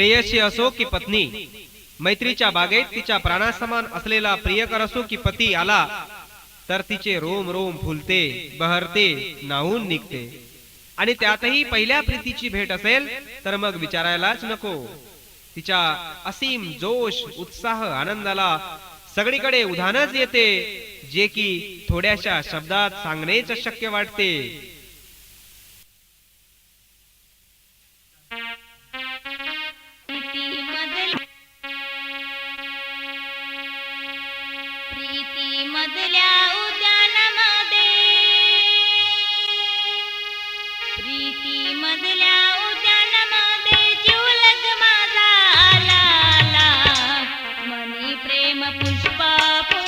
प्रेयसी असो की पत्नी मैत्रीच्या बागेत तिच्या प्राणासमान असलेला प्रियकर असो की पती आला तर तिचे रोम रोम फुलते बहरते नाहून निघते. आणि त्यातही पहिल्या प्रीतीची भेट असेल तर मग विचारायलाच नको. तिच्या असीम जोश उत्साह आनंदाला सगळीकडे उधानच येते जे की थोड्याशा शब्दात सांगणेच शक्य वाटते. পুষ্পা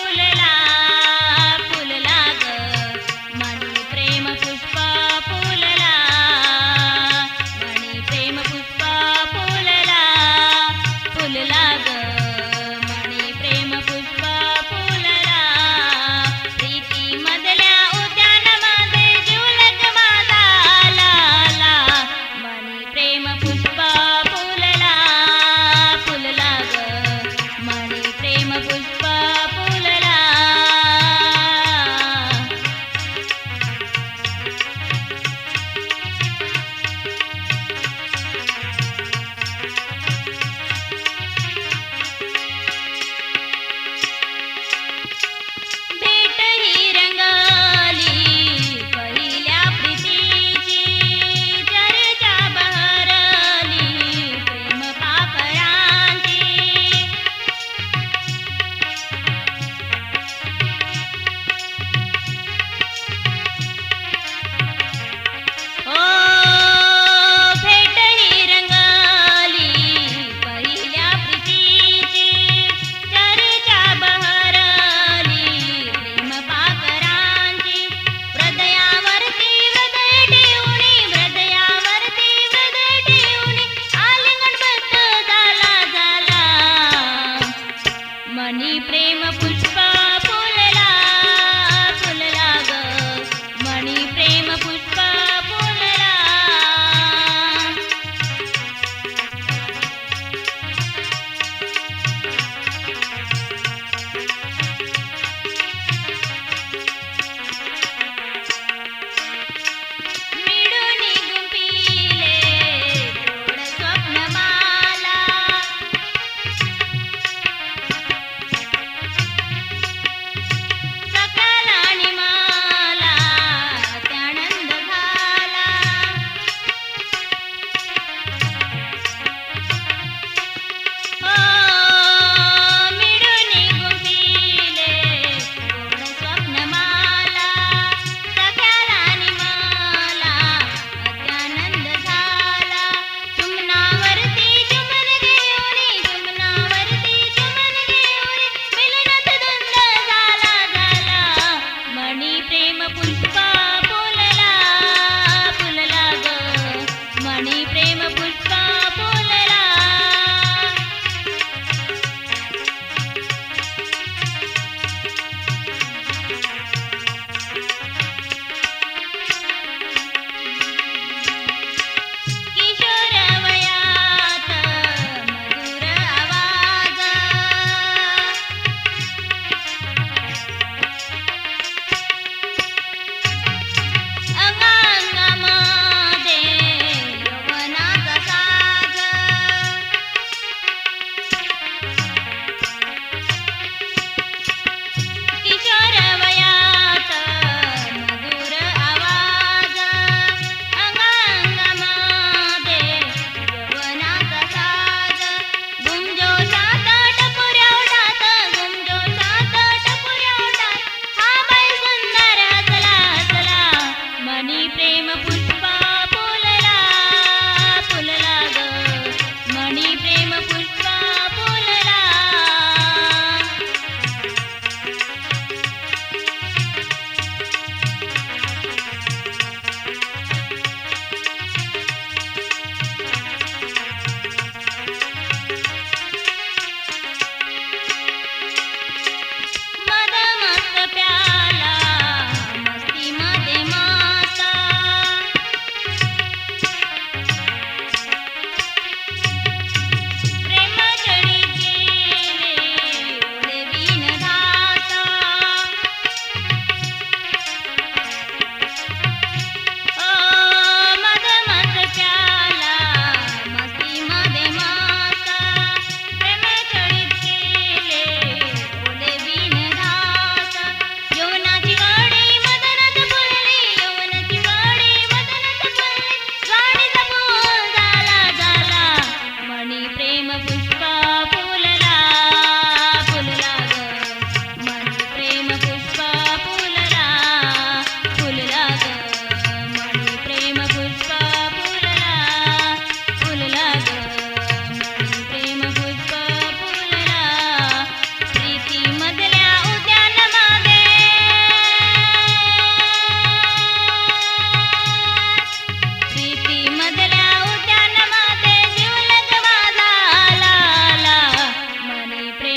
కానీ ప్రేమ పుష్ప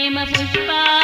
प्रेम पुष्पा